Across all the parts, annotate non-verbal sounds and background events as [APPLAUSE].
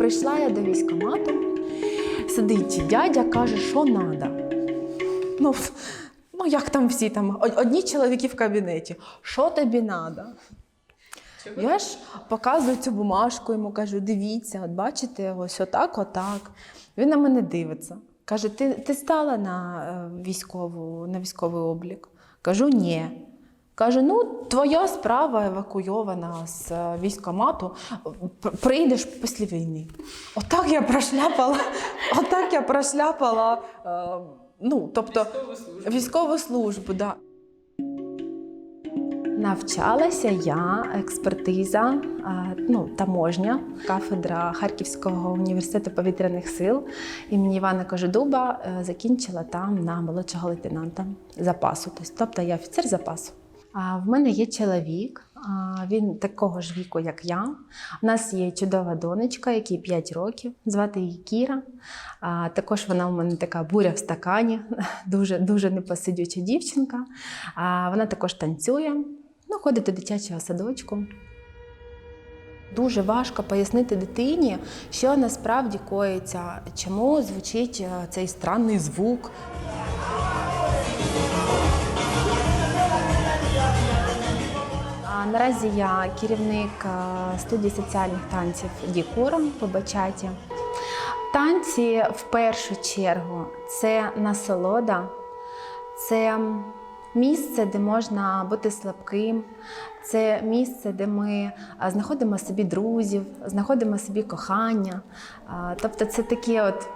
Прийшла я до військкомату, сидить дядя, каже, що треба. Ну, ну, як там всі там, одні чоловіки в кабінеті. Що тобі треба? Я ж показую цю бумажку, йому кажу, дивіться, от бачите, ось отак, отак. Він на мене дивиться. Каже, ти, ти стала на, е, військову, на військовий облік? Кажу, ні. Каже, ну, твоя справа евакуйована з е, військкомату, п- прийдеш після війни. Отак я прошляпала, [LAUGHS] отак я прошляпала, е, ну, тобто, військову службу, да. Навчалася я, експертиза, ну, таможня, кафедра Харківського університету повітряних сил імені Івана Кожедуба. е, Закінчила там на молодшого лейтенанта запасу. Тобто я офіцер запасу. В мене є чоловік, він такого ж віку, як я. У нас є чудова донечка, якій 5 років, звати її Кіра. Також вона у мене така буря в стакані, [LAUGHS] дуже, дуже непосидюча дівчинка. Вона також танцює, ну, ходить до дитячого садочку. Дуже важко пояснити дитині, що насправді коїться, чому звучить е, цей странний звук. Наразі я керівник е, студії соціальних танців Дікора по бачаті. Танці в першу чергу це насолода, це місце, де можна бути слабким, це місце, де ми знаходимо собі друзів, знаходимо собі кохання. Тобто це таке от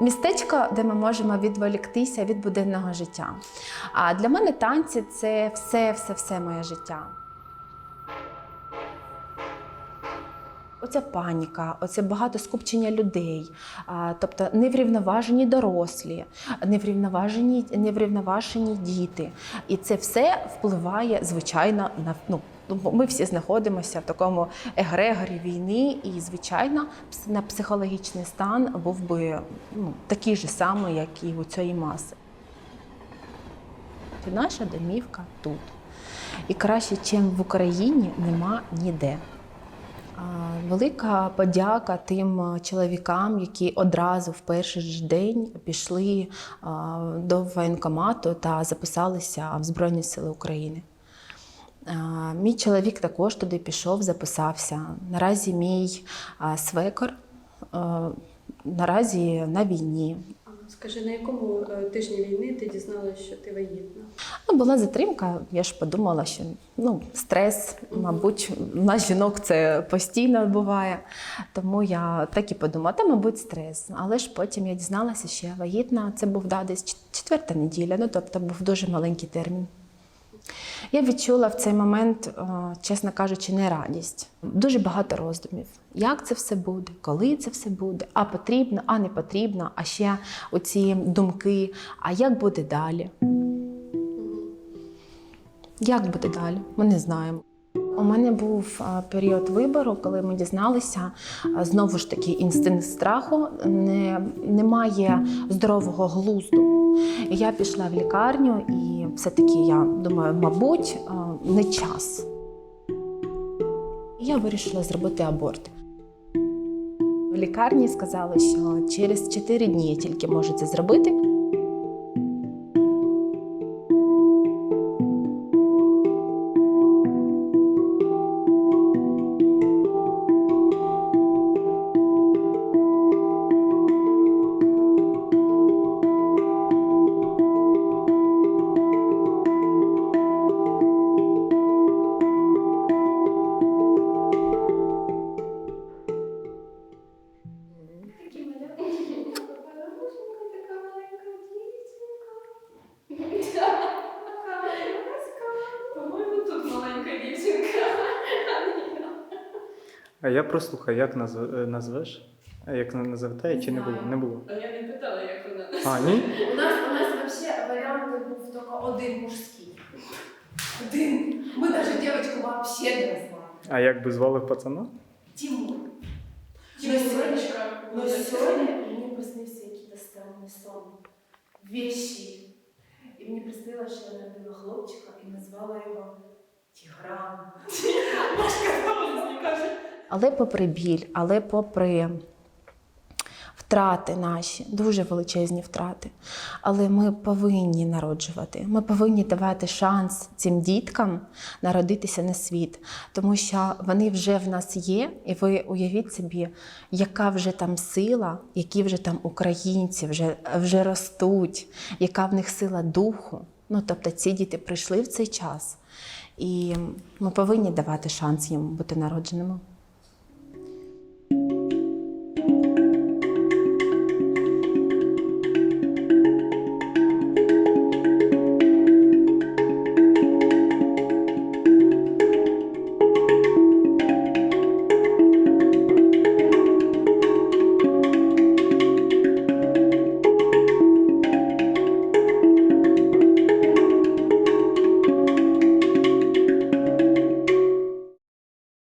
містечко, де ми можемо відволіктися від буденного життя. А для мене танці це все, все, все моє життя. Оця паніка, оце багато скупчення людей, тобто неврівноважені дорослі, неврівноважені, неврівноважені діти. І це все впливає, звичайно, на ну, ми всі знаходимося в такому егрегорі війни, і, звичайно, на психологічний стан був би ну, такий же самий, як і у цієї маси. Наша домівка тут. І краще, ніж в Україні, нема ніде. Велика подяка тим е, чоловікам, які одразу в перший ж день пішли до воєнкомату та записалися в Збройні Сили України. Мій чоловік також туди пішов, записався. Наразі мій свекор наразі на війні. Скажи, на якому е, тижні війни ти дізналася, що ти вагітна? Ну, була затримка. Я ж подумала, що ну, стрес, мабуть, у нас жінок це постійно буває. Тому я так і подумала, та, мабуть, стрес. Але ж потім я дізналася, що я вагітна. Це був да, десь четверта неділя, ну тобто був дуже маленький термін. Я відчула в цей момент, чесно кажучи, не радість. Дуже багато роздумів. Як це все буде, коли це все буде, а потрібно, а не потрібно, а ще оці думки, а як буде далі? Як буде далі? Ми не знаємо. У мене був період вибору, коли ми дізналися, знову ж таки, інстинкт страху, не, немає здорового глузду. Я пішла в лікарню, і все-таки я думаю, мабуть, не час. Я вирішила зробити аборт. В лікарні сказали, що через 4 дні тільки можу це зробити. А я прослухаю, як назв... е, назвеш? Як на- називете, чи не було? Не було. А я не питала, як вона. А, ні? У нас у нас вообще варіант був тільки один мужський. Один. Ми навіть дівчинку вообще не знали. А як би звали пацана? Тимур. Сонечка? Но сьогодні мені приснився якийсь странний сон. Вещі. І мені приснилося, що я народила хлопчика і назвала його Тігран. Машка мені каже, Але попри біль, але попри втрати наші, дуже величезні втрати. Але ми повинні народжувати. Ми повинні давати шанс цим діткам народитися на світ, тому що вони вже в нас є, і ви уявіть собі, яка вже там сила, які вже там українці вже, вже ростуть, яка в них сила духу. Ну, тобто ці діти прийшли в цей час, і ми повинні давати шанс їм бути народженими.